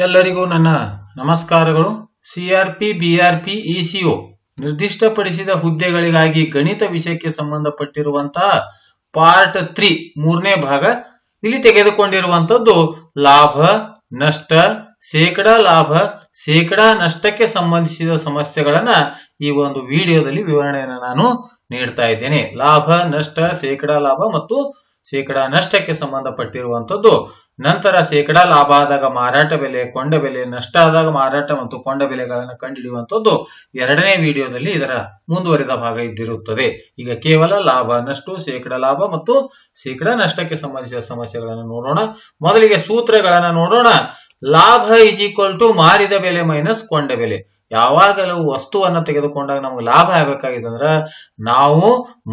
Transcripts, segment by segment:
ಎಲ್ಲರಿಗೂ ನನ್ನ ನಮಸ್ಕಾರಗಳು. ಸಿಆರ್ಪಿ, ಬಿಆರ್ಪಿ, ಇಸಿಒ ನಿರ್ದಿಷ್ಟಪಡಿಸಿದ ಹುದ್ದೆಗಳಿಗಾಗಿ ಗಣಿತ ವಿಷಯಕ್ಕೆ ಸಂಬಂಧಪಟ್ಟಿರುವಂತಹ ಪಾರ್ಟ್ ತ್ರೀ ಮೂರನೇ ಭಾಗ ಇಲ್ಲಿ ತೆಗೆದುಕೊಂಡಿರುವಂತದ್ದು ಲಾಭ, ನಷ್ಟ, ಶೇಕಡ ಲಾಭ, ಶೇಕಡ ನಷ್ಟಕ್ಕೆ ಸಂಬಂಧಿಸಿದ ಸಮಸ್ಯೆಗಳನ್ನ ಈ ಒಂದು ವಿಡಿಯೋದಲ್ಲಿ ವಿವರಣೆಯನ್ನು ನಾನು ನೀಡ್ತಾ ಇದ್ದೇನೆ. ಲಾಭ, ನಷ್ಟ, ಶೇಕಡ ಲಾಭ ಮತ್ತು ಶೇಕಡ ನಷ್ಟಕ್ಕೆ ಸಂಬಂಧಪಟ್ಟಿರುವಂತದ್ದು ನಂತರ ಶೇಕಡಾ ಲಾಭ ಆದಾಗ ಮಾರಾಟ ಬೆಲೆ, ಕೊಂಡ ಬೆಲೆ, ನಷ್ಟ ಆದಾಗ ಮಾರಾಟ ಮತ್ತು ಕೊಂಡ ಬೆಲೆಗಳನ್ನು ಕಂಡುಹಿಡಿಯುವಂತದ್ದು ಎರಡನೇ ವಿಡಿಯೋದಲ್ಲಿ ಇದರ ಮುಂದುವರಿದ ಭಾಗ ಇದ್ದಿರುತ್ತದೆ. ಈಗ ಕೇವಲ ಲಾಭ ನಷ್ಟು, ಶೇಕಡ ಲಾಭ ಮತ್ತು ಶೇಕಡ ನಷ್ಟಕ್ಕೆ ಸಂಬಂಧಿಸಿದ ಸಮಸ್ಯೆಗಳನ್ನು ನೋಡೋಣ. ಮೊದಲಿಗೆ ಸೂತ್ರಗಳನ್ನು ನೋಡೋಣ. ಲಾಭ ಇಸ್ ಈಕ್ವಲ್ ಟು ಮಾರಿದ ಬೆಲೆ ಮೈನಸ್ ಕೊಂಡ ಬೆಲೆ. ಯಾವಾಗಲೂ ವಸ್ತುವನ್ನ ತೆಗೆದುಕೊಂಡಾಗ ನಮ್ಗೆ ಲಾಭ ಆಗ್ಬೇಕಾಗಿದೆ ಅಂದ್ರ ನಾವು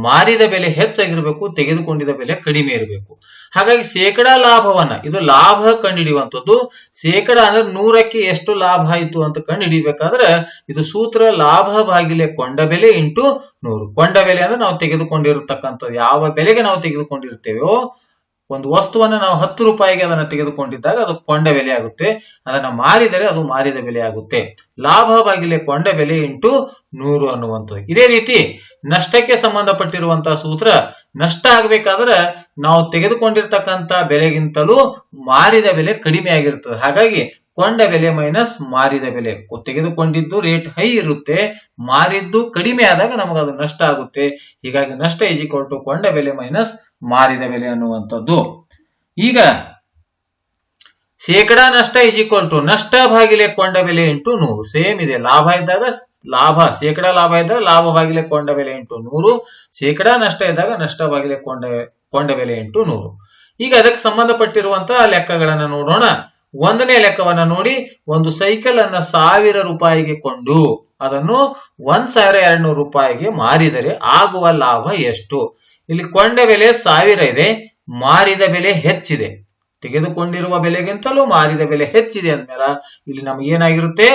ಮಾರಿದ ಬೆಲೆ ಹೆಚ್ಚಾಗಿರ್ಬೇಕು, ತೆಗೆದುಕೊಂಡಿದ ಬೆಲೆ ಕಡಿಮೆ ಇರಬೇಕು. ಹಾಗಾಗಿ ಶೇಕಡಾ ಲಾಭವನ್ನ, ಇದು ಲಾಭ ಕಂಡುಹಿಡಿಯುವಂಥದ್ದು ಶೇಕಡಾ ಅಂದ್ರೆ ನೂರಕ್ಕೆ ಎಷ್ಟು ಲಾಭ ಆಯಿತು ಅಂತ ಕಂಡು ಕಂಡುಹಿಡಿಬೇಕಾದ್ರೆ ಇದು ಸೂತ್ರ ಲಾಭ ಬಾಗಿಲೆ ಕೊಂಡ ಬೆಲೆ ಇಂಟು ನೂರು. ಕೊಂಡ ಬೆಲೆ ಅಂದ್ರೆ ನಾವು ತೆಗೆದುಕೊಂಡಿರತಕ್ಕಂಥದ್ದು, ಯಾವ ಬೆಲೆಗೆ ನಾವು ತೆಗೆದುಕೊಂಡಿರ್ತೇವೋ ಒಂದು ವಸ್ತುವನ್ನ ನಾವು ಹತ್ತು ರೂಪಾಯಿಗೆ ಅದನ್ನ ತೆಗೆದುಕೊಂಡಿದ್ದಾಗ ಅದು ಕೊಂಡ ಬೆಲೆ ಆಗುತ್ತೆ. ಅದನ್ನ ಮಾರಿದರೆ ಅದು ಮಾರಿದ ಬೆಲೆ ಆಗುತ್ತೆ. ಲಾಭ ಕೊಂಡ ಬೆಲೆ ಇಂಟು ನೂರು ಅನ್ನುವಂಥದ್ದು. ಇದೇ ರೀತಿ ನಷ್ಟಕ್ಕೆ ಸಂಬಂಧಪಟ್ಟಿರುವಂತಹ ಸೂತ್ರ ನಷ್ಟ ಆಗ್ಬೇಕಾದ್ರೆ ನಾವು ತೆಗೆದುಕೊಂಡಿರ್ತಕ್ಕಂತ ಬೆಲೆಗಿಂತಲೂ ಮಾರಿದ ಬೆಲೆ ಕಡಿಮೆ ಆಗಿರ್ತದೆ. ಹಾಗಾಗಿ ಕೊಂಡ ಬೆಲೆ ಮೈನಸ್ ಮಾರಿದ ಬೆಲೆ. ತೆಗೆದುಕೊಂಡಿದ್ದು ರೇಟ್ ಹೈ ಇರುತ್ತೆ. ಮಾರಿದ್ದು ಕಡಿಮೆ ಆದಾಗ ನಮಗೆ ಅದು ನಷ್ಟ ಆಗುತ್ತೆ. ಹೀಗಾಗಿ ನಷ್ಟ ಈಜಿ ಟು ಕೊಂಡ ಬೆಲೆ ಮೈನಸ್ ಮಾರಿದ ಬೆಲೆ ಅನ್ನುವಂಥದ್ದು. ಈಗ ಶೇಕಡಾ ನಷ್ಟ ಇಸ್ ಟು ನಷ್ಟ ಭಾಗಿಲೆ ಕೊಂಡ ಬೆಲೆ ಇಂಟು ನೂರು. ಸೇಮ್ ಇದೆ. ಲಾಭ ಇದ್ದಾಗ ಲಾಭ. ಶೇಕಡಾ ಲಾಭ ಇದ್ದಾಗ ಲಾಭ ಭಾಗಿಲೆ ಕೊಂಡ ಬೆಲೆ ಇಂಟು ನೂರು. ಶೇಕಡಾ ನಷ್ಟ ಇದ್ದಾಗ ನಷ್ಟ ಭಾಗಿಲೆ ಕೊಂಡ ಕೊಂಡ ಬೆಲೆ ಇಂಟು ನೂರು. ಈಗ ಅದಕ್ಕೆ ಸಂಬಂಧಪಟ್ಟಿರುವಂತಹ ಲೆಕ್ಕಗಳನ್ನ ನೋಡೋಣ. ಒಂದನೇ ಲೆಕ್ಕವನ್ನ ನೋಡಿ. ಒಂದು ಸೈಕಲ್ ಅನ್ನ ಸಾವಿರ ರೂಪಾಯಿಗೆ ಕೊಂಡು ಅದನ್ನು ಒಂದ್ ಸಾವಿರ ಎರಡ್ ನೂರು ರೂಪಾಯಿಗೆ ಮಾರಿದರೆ ಆಗುವ ಲಾಭ ಎಷ್ಟು? ಇಲ್ಲಿ ಕೊಂಡ ಬೆಲೆ ಸಾವಿರ ಇದೆ, ಮಾರಿದ ಬೆಲೆ ಹೆಚ್ಚಿದೆ. ತೆಗೆದುಕೊಂಡಿರುವ ಬೆಲೆಗಿಂತಲೂ ಮಾರಿದ ಬೆಲೆ ಹೆಚ್ಚಿದೆ ಅಂದ್ಮೇಲೆ ಇಲ್ಲಿ ನಮ್ಗೆ ಏನಾಗಿರುತ್ತೆ?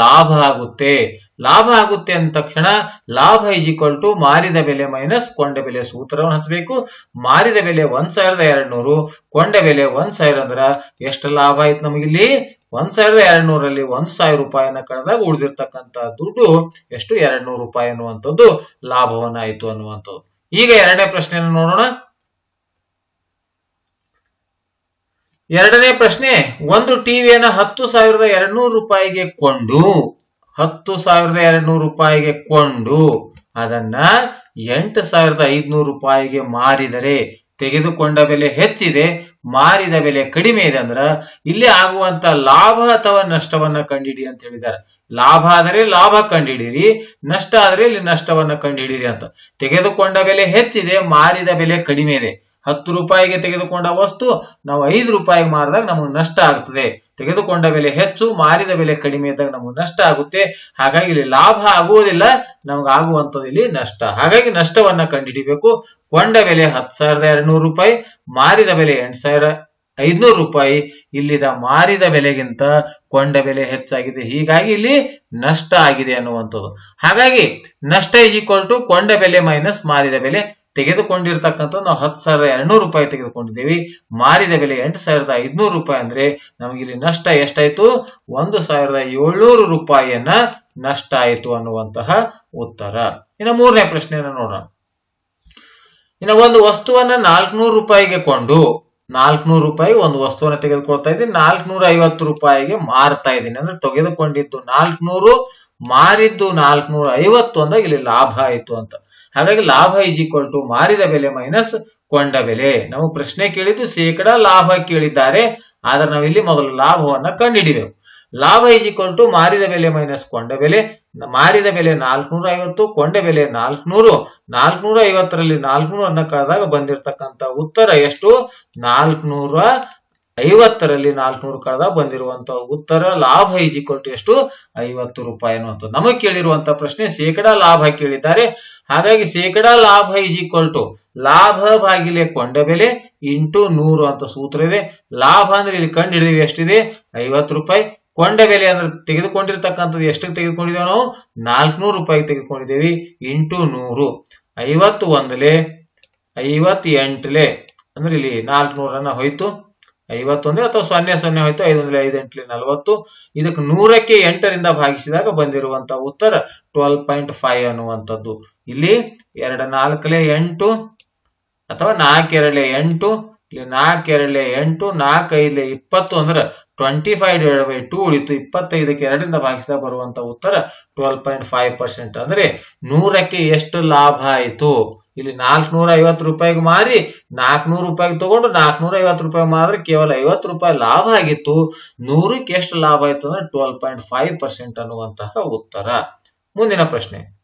ಲಾಭ ಆಗುತ್ತೆ. ಲಾಭ ಆಗುತ್ತೆ ಅಂದ ತಕ್ಷಣ ಲಾಭ ಇಸ್ ಈಕ್ವಲ್ ಟು ಮಾರಿದ ಬೆಲೆ ಮೈನಸ್ ಕೊಂಡ ಬೆಲೆ ಸೂತ್ರವನ್ನು ಹಚ್ಚಬೇಕು ಮಾರಿದ ಬೆಲೆ ಒಂದ್ ಸಾವಿರದ ಎರಡ್ ನೂರು ಕೊಂಡ ಬೆಲೆ ಒಂದ್ ಸಾವಿರ ಅಂದ್ರ ಎಷ್ಟು ಲಾಭ ಆಯ್ತು ನಮಗಿಲ್ಲಿ? ಒಂದ್ ಸಾವಿರದ ಎರಡ್ ನೂರಲ್ಲಿ ಒಂದ್ ಸಾವಿರ ರೂಪಾಯಿನ ಕಳೆದಾಗ ಉಳಿದಿರ್ತಕ್ಕಂತ ದುಡ್ಡು ಎಷ್ಟು? ಎರಡ್ ನೂರು ರೂಪಾಯಿ ಅನ್ನುವಂಥದ್ದು ಲಾಭವನ್ನ ಆಯ್ತು ಅನ್ನುವಂಥದ್ದು. ಈಗ ಎರಡನೇ ಪ್ರಶ್ನೆಯನ್ನು ನೋಡೋಣ. ಎರಡನೇ ಪ್ರಶ್ನೆ, ಒಂದು ಟಿವಿಯನ್ನು ಹತ್ತು ಸಾವಿರದ ಎರಡ್ನೂರು ರೂಪಾಯಿಗೆ ಕೊಂಡು, ಹತ್ತು ಸಾವಿರದ ಎರಡ್ನೂರು ರೂಪಾಯಿಗೆ ಕೊಂಡು, ಅದನ್ನ ಎಂಟು ಸಾವಿರದ ಐದ್ನೂರು ರೂಪಾಯಿಗೆ ಮಾರಿದರೆ ತೆಗೆದುಕೊಂಡ ಬೆಲೆ ಹೆಚ್ಚಿದೆ. ಮಾರಿದ ಬೆಲೆ ಕಡಿಮೆ ಇದೆ ಅಂದ್ರ ಇಲ್ಲಿ ಆಗುವಂತ ಲಾಭ ಅಥವಾ ನಷ್ಟವನ್ನ ಕಂಡಿಡಿ ಅಂತ ಹೇಳಿದ್ದಾರೆ. ಲಾಭ ಆದರೆ ಲಾಭ ಕಂಡಿಡಿರಿ, ನಷ್ಟ ಆದ್ರೆ ಇಲ್ಲಿ ನಷ್ಟವನ್ನ ಕಂಡಿಡಿರಿ ಅಂತ. ತೆಗೆದುಕೊಂಡ ಬೆಲೆ ಹೆಚ್ಚಿದೆ, ಮಾರಿದ ಬೆಲೆ ಕಡಿಮೆ ಇದೆ. ಹತ್ತು ರೂಪಾಯಿಗೆ ತೆಗೆದುಕೊಂಡ ವಸ್ತು, ನಾವು ಐದು ರೂಪಾಯಿಗೆ ಮಾರಿದಾಗ ನಮಗೆ ನಷ್ಟ ಆಗ್ತದೆ. ತೆಗೆದುಕೊಂಡ ಬೆಲೆ ಹೆಚ್ಚು, ಮಾರಿದ ಬೆಲೆ ಕಡಿಮೆ ಇದ್ದಾಗ ನಮಗೆ ನಷ್ಟ ಆಗುತ್ತೆ. ಹಾಗಾಗಿ ಇಲ್ಲಿ ಲಾಭ ಆಗುವುದಿಲ್ಲ, ನಮ್ಗೆ ಆಗುವಂತದ್ದು ಇಲ್ಲಿ ನಷ್ಟ. ಹಾಗಾಗಿ ನಷ್ಟವನ್ನ ಕಂಡುಹಿಡಿಬೇಕು ಕೊಂಡ ಬೆಲೆ ಹತ್ತು ಸಾವಿರದ ಎರಡ್ ನೂರು ರೂಪಾಯಿ, ಮಾರಿದ ಬೆಲೆ ಎಂಟು ಸಾವಿರ ಐದ್ನೂರು ರೂಪಾಯಿ. ಇಲ್ಲಿದ ಮಾರಿದ ಬೆಲೆಗಿಂತ ಕೊಂಡ ಬೆಲೆ ಹೆಚ್ಚಾಗಿದೆ. ಹೀಗಾಗಿ ಇಲ್ಲಿ ನಷ್ಟ ಆಗಿದೆ ಅನ್ನುವಂಥದ್ದು. ಹಾಗಾಗಿ ನಷ್ಟ ಈಕ್ವಲ್ ಟು ಕೊಂಡ ಬೆಲೆ ಮೈನಸ್ ಮಾರಿದ ಬೆಲೆ ತೆಗೆದುಕೊಂಡಿರ್ತಕ್ಕಂಥ ನಾವು ಹತ್ತು ಸಾವಿರದ ಎರಡ್ನೂರು ರೂಪಾಯಿ ತೆಗೆದುಕೊಂಡಿದ್ದೇವೆ. ಮಾರಿದ ಬೆಲೆ ಎಂಟು ಸಾವಿರದ ಐದ್ನೂರು ರೂಪಾಯಿ ಅಂದ್ರೆ ನಮಗೆ ಇಲ್ಲಿ ನಷ್ಟ ಎಷ್ಟಾಯ್ತು? ಒಂದು ಸಾವಿರದ ಏಳ್ನೂರು ರೂಪಾಯಿಯನ್ನ ನಷ್ಟ ಆಯಿತು ಅನ್ನುವಂತಹ ಉತ್ತರ. ಇನ್ನು ಮೂರನೇ ಪ್ರಶ್ನೆಯನ್ನ ನೋಡೋಣ. ಇನ್ನು ಒಂದು ವಸ್ತುವನ್ನ ನಾಲ್ಕುನೂರು ರೂಪಾಯಿಗೆ ಕೊಂಡು, ನಾಲ್ಕುನೂರು ರೂಪಾಯಿ ಒಂದು ವಸ್ತುವನ್ನ ತೆಗೆದುಕೊಳ್ತಾ ಇದ್ದೀನಿ. ನಾಲ್ಕುನೂರ ಐವತ್ತು ರೂಪಾಯಿಗೆ ಮಾರ್ತಾ ಇದ್ದೀನಿ. ಅಂದ್ರೆ ತೆಗೆದುಕೊಂಡಿದ್ದು ನಾಲ್ಕುನೂರು, ಮಾರಿದ್ದು ನಾಲ್ಕುನೂರ ಐವತ್ತು ಅಂದಾಗ ಇಲ್ಲಿ ಲಾಭ ಆಯಿತು ಅಂತ. ಹಾಗಾಗಿ ಲಾಭ ಈಸ್ ಈಕ್ವಲ್ ಟು ಮಾರಿದ ಬೆಲೆ ಮೈನಸ್ ಕೊಂಡ ಬೆಲೆ. ನಾವು ಪ್ರಶ್ನೆ ಕೇಳಿದ್ದು ಶೇಕಡ ಲಾಭ ಕೇಳಿದ್ದಾರೆ. ಆದ್ರೆ ನಾವು ಇಲ್ಲಿ ಮೊದಲು ಲಾಭವನ್ನ ಕಂಡುಹಿಡಿಬೇಕು ಲಾಭ ಈಸ್ ಈಕ್ವಲ್ ಟು ಮಾರಿದ ಬೆಲೆ ಮೈನಸ್ ಕೊಂಡ ಬೆಲೆ. ಮಾರಿದ ಬೆಲೆ ನಾಲ್ಕುನೂರ ಐವತ್ತು ಕೊಂಡ ಬೆಲೆ ನಾಲ್ಕುನೂರು. ನಾಲ್ಕನೂರ ಐವತ್ತರಲ್ಲಿ ನಾಲ್ಕನೂರ ಅನ್ನ ಕಳೆದಾಗ ಬಂದಿರತಕ್ಕಂತ ಉತ್ತರ ಎಷ್ಟು? ನಾಲ್ಕುನೂರ ಐವತ್ತರಲ್ಲಿ ನಾಲ್ಕುನೂರು ಕಳೆದ ಬಂದಿರುವಂತ ಉತ್ತರ, ಲಾಭ ಈಸ್ ಈಕ್ವಲ್ ಟು ಎಷ್ಟು? ಐವತ್ತು ರೂಪಾಯಿ ಅನ್ನುವಂಥದ್ದು. ನಮಗೆ ಕೇಳಿರುವಂತ ಪ್ರಶ್ನೆ, ಶೇಕಡಾ ಲಾಭ ಕೇಳಿದ್ದಾರೆ. ಹಾಗಾಗಿ ಶೇಕಡಾ ಲಾಭ ಈಸ್ ಈಕ್ವಲ್ ಟು ಲಾಭ ಬಾಗಿಲೆ ಕೊಂಡ ಬೆಲೆ ಇಂಟು ನೂರು ಅಂತ ಸೂತ್ರ ಇದೆ. ಲಾಭ ಅಂದ್ರೆ ಇಲ್ಲಿ ಕಂಡು ಹಿಡಿದಿವಿ ಎಷ್ಟಿದೆ? ಐವತ್ತು ರೂಪಾಯಿ. ಕೊಂಡ ಬೆಲೆ ಅಂದ್ರೆ ತೆಗೆದುಕೊಂಡಿರ್ತಕ್ಕಂಥದ್ದು ಎಷ್ಟಕ್ಕೆ ತೆಗೆದುಕೊಂಡಿದ್ದೇವೆ ನಾವು? ನಾಲ್ಕುನೂರು ರೂಪಾಯಿ ತೆಗೆದುಕೊಂಡಿದ್ದೇವೆ. ಇಂಟು ನೂರು. ಐವತ್ತು ಒಂದಲೆ, ಐವತ್ತೆಂಟಲೆ. ಅಂದ್ರೆ ಇಲ್ಲಿ ನಾಲ್ಕುನೂರನ್ನ ಹೋಯ್ತು. ಐವತ್ತೊಂದು ಅಥವಾ ಸೊನ್ನೆ ಸೊನ್ನೆ ಹೋಯ್ತು ಐದೊಂದ್ರೆ ಐದು ಎಂಟ್ಲಿ ನಲವತ್ತು. ಇದಕ್ಕೆ ನೂರಕ್ಕೆ ಎಂಟರಿಂದ ಭಾಗಿಸಿದಾಗ ಬಂದಿರುವಂತಹ ಉತ್ತರ ಟ್ವೆಲ್ ಪಾಯಿಂಟ್ ಫೈವ್ ಅನ್ನುವಂಥದ್ದು. ಇಲ್ಲಿ ಎರಡು ನಾಲ್ಕಲೆ ಎಂಟು ಅಥವಾ ನಾಲ್ಕೆರಡಲೆ ಎಂಟು, ಇಲ್ಲಿ ನಾಲ್ಕೆರಡಲೆ ಎಂಟು ನಾಲ್ಕೈದಲೆ ಇಪ್ಪತ್ತು ಅಂದ್ರೆ twenty five divide by two ಉಳಿತು ಇಪ್ಪತ್ತೈದಕ್ಕೆ ಎರಡರಿಂದ ಭಾಗಿಸಿದಾಗ ಬರುವಂತ ಉತ್ತರ ಟ್ವೆಲ್ ಪಾಯಿಂಟ್ ಫೈವ್ ಪರ್ಸೆಂಟ್. ಅಂದ್ರೆ ನೂರಕ್ಕೆ ಎಷ್ಟು ಲಾಭ ಆಯಿತು? ಇಲ್ಲಿ ನಾಲ್ಕನೂರ ಐವತ್ತು ರೂಪಾಯಿಗೆ ಮಾರಿ, ನಾಲ್ಕನೂರು ರೂಪಾಯಿಗೆ ತಗೊಂಡು ನಾಲ್ಕನೂರ ಐವತ್ತು ರೂಪಾಯಿ ಮಾರಿದ್ರೆ ಕೇವಲ ಐವತ್ತು ರೂಪಾಯಿ ಲಾಭ ಆಗಿತ್ತು. ನೂರಕ್ಕೆ ಎಷ್ಟು ಲಾಭ ಆಯ್ತು ಅಂದ್ರೆ ಟ್ವೆಲ್ ಪಾಯಿಂಟ್ ಫೈವ್ ಪರ್ಸೆಂಟ್ ಅನ್ನುವಂತಹ ಉತ್ತರ. ಮುಂದಿನ ಪ್ರಶ್ನೆ.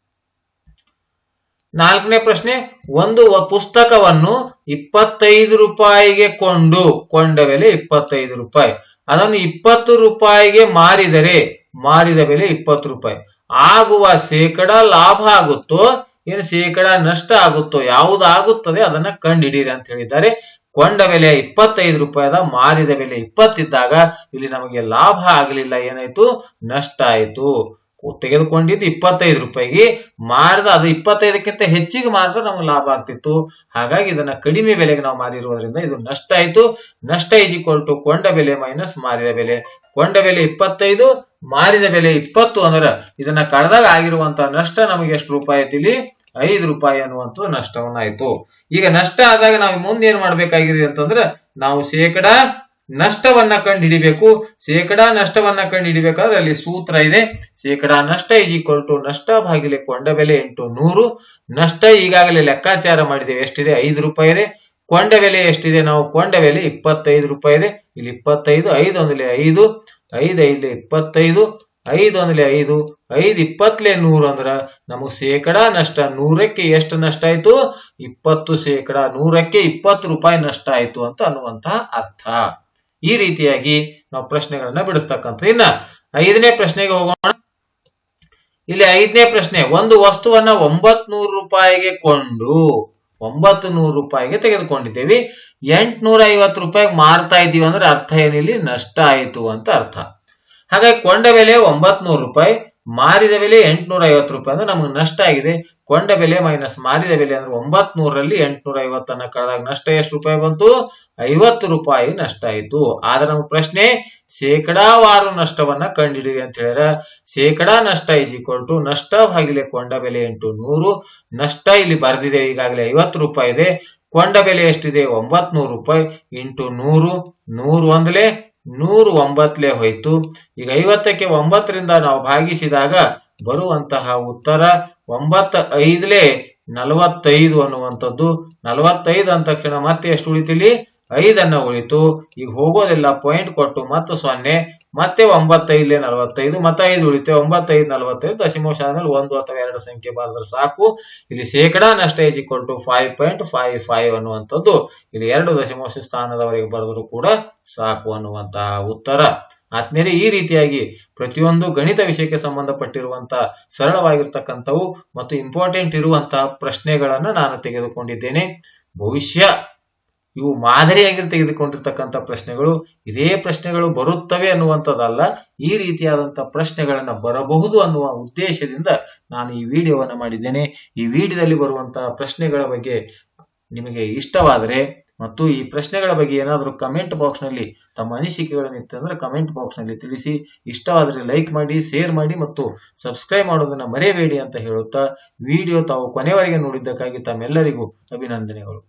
ನಾಲ್ಕನೇ ಪ್ರಶ್ನೆ, ಒಂದು ಪುಸ್ತಕವನ್ನು ಇಪ್ಪತ್ತೈದು ರೂಪಾಯಿಗೆ ಕೊಂಡು, ಕೊಂಡ ಬೆಲೆ ಇಪ್ಪತ್ತೈದು ರೂಪಾಯಿ. ಅದನ್ನು ಇಪ್ಪತ್ತು ರೂಪಾಯಿಗೆ ಮಾರಿದರೆ, ಮಾರಿದ ಬೆಲೆ ಇಪ್ಪತ್ತು ರೂಪಾಯಿ. ಆಗುವ ಶೇಕಡ ಲಾಭ ಆಗುತ್ತೋ ಏನು ಶೇಕಡ ನಷ್ಟ ಆಗುತ್ತೋ, ಯಾವುದಾಗುತ್ತದೆ ಅದನ್ನ ಕಂಡಿಡೀರಿ ಅಂತ ಹೇಳಿದ್ದಾರೆ. ಕೊಂಡ ಬೆಲೆ ಇಪ್ಪತ್ತೈದು ರೂಪಾಯಿದ, ಮಾರಿದ ಬೆಲೆ ಇಪ್ಪತ್ತಿದ್ದಾಗ ಇಲ್ಲಿ ನಮಗೆ ಲಾಭ ಆಗಲಿಲ್ಲ, ಏನಾಯ್ತು? ನಷ್ಟ ಆಯ್ತು. ತೆಗೆದುಕೊಂಡಿದ್ದು ಇಪ್ಪತ್ತೈದು ರೂಪಾಯಿಗೆ. ಮಾರಿದ ಅದು ಇಪ್ಪತ್ತೈದಕ್ಕಿಂತ ಹೆಚ್ಚಿಗೆ ಮಾರಿದ್ರೆ ನಮ್ಗೆ ಲಾಭ ಆಗ್ತಿತ್ತು. ಹಾಗಾಗಿ ಇದನ್ನ ಕಡಿಮೆ ಬೆಲೆಗೆ ನಾವು ಮಾರಿರುವುದರಿಂದ ಇದು ನಷ್ಟ ಆಯ್ತು. ನಷ್ಟ ಈಸ್ ಈಕ್ವಲ್ ಕೊಂಡ ಬೆಲೆ ಮೈನಸ್ ಮಾರಿದ ಬೆಲೆ. ಕೊಂಡ ಬೆಲೆ ಇಪ್ಪತ್ತೈದು, ಮಾರಿದ ಬೆಲೆ ಇಪ್ಪತ್ತು ಅಂದ್ರೆ ಇದನ್ನ ಕಳೆದಾಗ ಆಗಿರುವಂತಹ ನಷ್ಟ ನಮಗೆ ಎಷ್ಟು ರೂಪಾಯಿ ಆಯ್ತು ಐದು ರೂಪಾಯಿ ಅನ್ನುವಂಥ ನಷ್ಟವನ್ನಾಯ್ತು. ಈಗ ನಷ್ಟ ಆದಾಗ ನಾವು ಮುಂದೆ ಏನ್ ಮಾಡ್ಬೇಕಾಗಿದೆ ಅಂತಂದ್ರೆ ನಾವು ಶೇಕಡ ನಷ್ಟವನ್ನ ಕಂಡು ಹಿಡಿಬೇಕು ಶೇಕಡಾ ನಷ್ಟವನ್ನ ಕಂಡು ಹಿಡಿಬೇಕಾದ್ರೆ ಅಲ್ಲಿ ಸೂತ್ರ ಇದೆ. ಶೇಕಡಾ ನಷ್ಟ ಈಜ್ ಈಕ್ವಲ್ ಟು ನಷ್ಟ ಭಾಗಿಲೆ ಕೊಂಡ ಬೆಲೆ ಎಂಟು ನೂರು. ನಷ್ಟ ಈಗಾಗಲೇ ಲೆಕ್ಕಾಚಾರ ಮಾಡಿದ್ದೇವೆ. ಎಷ್ಟಿದೆ? ಐದು ರೂಪಾಯಿ ಇದೆ. ಕೊಂಡ ಬೆಲೆ ಎಷ್ಟಿದೆ? ನಾವು ಕೊಂಡ ಬೆಲೆ ಇಪ್ಪತ್ತೈದು ರೂಪಾಯಿ ಇದೆ. ಇಲ್ಲಿ ಇಪ್ಪತ್ತೈದು, ಐದು ಒಂದಲೆ ಐದು ಐದು ಐದು ಇಪ್ಪತ್ತೈದು, ಐದು ಒಂದಲೆ ಐದು ಐದು ಇಪ್ಪತ್ತಲೆ ನೂರು ಅಂದ್ರ ನಮಗ್ ಶೇಕಡಾ ನಷ್ಟ ನೂರಕ್ಕೆ ಎಷ್ಟು ನಷ್ಟ ಆಯ್ತು? ಇಪ್ಪತ್ತು ಶೇಕಡಾ ನೂರಕ್ಕೆ ಇಪ್ಪತ್ತು ರೂಪಾಯಿ ನಷ್ಟ ಆಯ್ತು ಅಂತ ಅನ್ನುವಂತಹ ಅರ್ಥ. ಈ ರೀತಿಯಾಗಿ ನಾವು ಪ್ರಶ್ನೆಗಳನ್ನ ಬಿಡಿಸ್ತಕ್ಕಂಥ ಇನ್ನ ಐದನೇ ಪ್ರಶ್ನೆಗೆ ಹೋಗೋಣ. ಇಲ್ಲಿ ಐದನೇ ಪ್ರಶ್ನೆ, ಒಂದು ವಸ್ತುವನ್ನ ಒಂಬತ್ ರೂಪಾಯಿಗೆ ಕೊಂಡು ಒಂಬತ್ತು ನೂರು ರೂಪಾಯಿಗೆ ತೆಗೆದುಕೊಂಡಿದ್ದೇವೆ. ಎಂಟ್ನೂರ ಐವತ್ತು ರೂಪಾಯಿಗೆ ಮಾರ್ತಾ ಇದೀವಿ ಅಂದ್ರೆ ಅರ್ಥ ಏನಿಲ್ಲಿ, ನಷ್ಟ ಆಯಿತು ಅಂತ ಅರ್ಥ. ಹಾಗಾಗಿ ಕೊಂಡ ಬೆಲೆ ಒಂಬತ್ ನೂರು ರೂಪಾಯಿ ಮಾರಿದ ಬೆಲೆ ಎಂಟ್ನೂರ ಐವತ್ತು ರೂಪಾಯಿ ಅಂದ್ರೆ ನಮಗೆ ನಷ್ಟ ಆಗಿದೆ. ಕೊಂಡ ಬೆಲೆ ಮೈನಸ್ ಮಾರಿದ ಬೆಲೆ ಅಂದ್ರೆ ಒಂಬತ್ ನೂರಲ್ಲಿ ಎಂಟುನೂರ ಐವತ್ತನ್ನ ಕಳೆದಾಗ ನಷ್ಟ ಎಷ್ಟು ರೂಪಾಯಿ ಬಂತು? ಐವತ್ತು ರೂಪಾಯಿ ನಷ್ಟ ಆಯಿತು. ಆದ್ರೆ ನಮ್ಗೆ ಪ್ರಶ್ನೆ ಶೇಕಡಾವಾರು ನಷ್ಟವನ್ನ ಕಂಡಿಡಿವಿ ಅಂತ ಹೇಳಿದ್ರೆ ಶೇಕಡಾ ನಷ್ಟ ಈಕ್ವಲ್ ಟು ನಷ್ಟ ಹಾಗಿಲೆ ಕೊಂಡ ಬೆಲೆ ಎಂಟು ನೂರು. ನಷ್ಟ ಇಲ್ಲಿ ಬರೆದಿದೆ ಈಗಾಗಲೇ ಐವತ್ತು ರೂಪಾಯಿ ಇದೆ. ಕೊಂಡ ಬೆಲೆ ಎಷ್ಟಿದೆ? ಒಂಬತ್ ನೂರು ರೂಪಾಯಿ. ಇಂಟು ನೂರು. ನೂರು ಒಂದಲೇ ನೂರು ಒಂಬತ್ತಲೇ ಹೋಯ್ತು. ಈಗ ಐವತ್ತಕ್ಕೆ ಒಂಬತ್ತರಿಂದ ನಾವು ಭಾಗಿಸಿದಾಗ ಬರುವಂತಹ ಉತ್ತರ ಒಂಬತ್ತ ಐದ್ಲೆ ನಲವತ್ತೈದು ಅನ್ನುವಂಥದ್ದು. ನಲವತ್ತೈದು ಅಂದ ತಕ್ಷಣ ಮತ್ತೆ ಎಷ್ಟು ಉಳಿತೀಲಿ? ಐದನ್ನ ಉಳಿತು. ಈಗ ಹೋಗೋದಿಲ್ಲ ಪಾಯಿಂಟ್ ಕೊಟ್ಟು ಮತ್ತೆ ಸೊನ್ನೆ. ಮತ್ತೆ ಒಂಬತ್ತೈದ್ಲೆ ನಲವತ್ತೈದು, ಮತ್ತೆ ಐದು ಉಳಿತೆ, ಒಂಬತ್ತೈದು ನಲವತ್ತೈದು ದಶಮಾಂಶ ಒಂದು ಅಥವಾ ಎರಡು ಸಂಖ್ಯೆ ಬರೆದ್ರೆ ಸಾಕು. ಇಲ್ಲಿ ಶೇಕಡಾ ನಷ್ಟ age equal to five point five five ಅನ್ನುವಂಥದ್ದು, ಇಲ್ಲಿ ಎರಡು ದಶಮಾಂಶ ಸ್ಥಾನದವರೆಗೆ ಬರೆದ್ರು ಕೂಡ ಸಾಕು ಅನ್ನುವಂತಹ ಉತ್ತರ. ಆದ್ಮೇಲೆ ಈ ರೀತಿಯಾಗಿ ಪ್ರತಿಯೊಂದು ಗಣಿತ ವಿಷಯಕ್ಕೆ ಸಂಬಂಧಪಟ್ಟಿರುವಂತಹ ಸರಳವಾಗಿರ್ತಕ್ಕಂಥವು ಮತ್ತು ಇಂಪಾರ್ಟೆಂಟ್ ಇರುವಂತಹ ಪ್ರಶ್ನೆಗಳನ್ನ ನಾನು ತೆಗೆದುಕೊಂಡಿದ್ದೇನೆ. ಭವಿಷ್ಯ. ಇವು ಮಾದರಿಯಾಗಿ ತೆಗೆದುಕೊಂಡಿರ್ತಕ್ಕಂಥ ಪ್ರಶ್ನೆಗಳು, ಇದೇ ಪ್ರಶ್ನೆಗಳು ಬರುತ್ತವೆ ಅನ್ನುವಂಥದ್ದಲ್ಲ, ಈ ರೀತಿಯಾದಂಥ ಪ್ರಶ್ನೆಗಳನ್ನು ಬರಬಹುದು ಅನ್ನುವ ಉದ್ದೇಶದಿಂದ ನಾನು ಈ ವಿಡಿಯೋವನ್ನ ಮಾಡಿದ್ದೇನೆ. ಈ ವಿಡಿಯೋದಲ್ಲಿ ಬರುವಂತಹ ಪ್ರಶ್ನೆಗಳ ಬಗ್ಗೆ ನಿಮಗೆ ಇಷ್ಟವಾದರೆ ಮತ್ತು ಈ ಪ್ರಶ್ನೆಗಳ ಬಗ್ಗೆ ಏನಾದರೂ ಕಮೆಂಟ್ ಬಾಕ್ಸ್ನಲ್ಲಿ ತಮ್ಮ ಅನಿಸಿಕೆಗಳನ್ನು ಇತ್ತಂದ್ರೆ ಕಮೆಂಟ್ ಬಾಕ್ಸ್ನಲ್ಲಿ ತಿಳಿಸಿ. ಇಷ್ಟವಾದರೆ ಲೈಕ್ ಮಾಡಿ, ಶೇರ್ ಮಾಡಿ ಮತ್ತು ಸಬ್ಸ್ಕ್ರೈಬ್ ಮಾಡೋದನ್ನ ಮರೆಯಬೇಡಿ ಅಂತ ಹೇಳುತ್ತಾ, ವಿಡಿಯೋ ತಾವು ಕೊನೆವರೆಗೆ ನೋಡಿದ್ದಕ್ಕಾಗಿ ತಮ್ಮೆಲ್ಲರಿಗೂ ಅಭಿನಂದನೆಗಳು.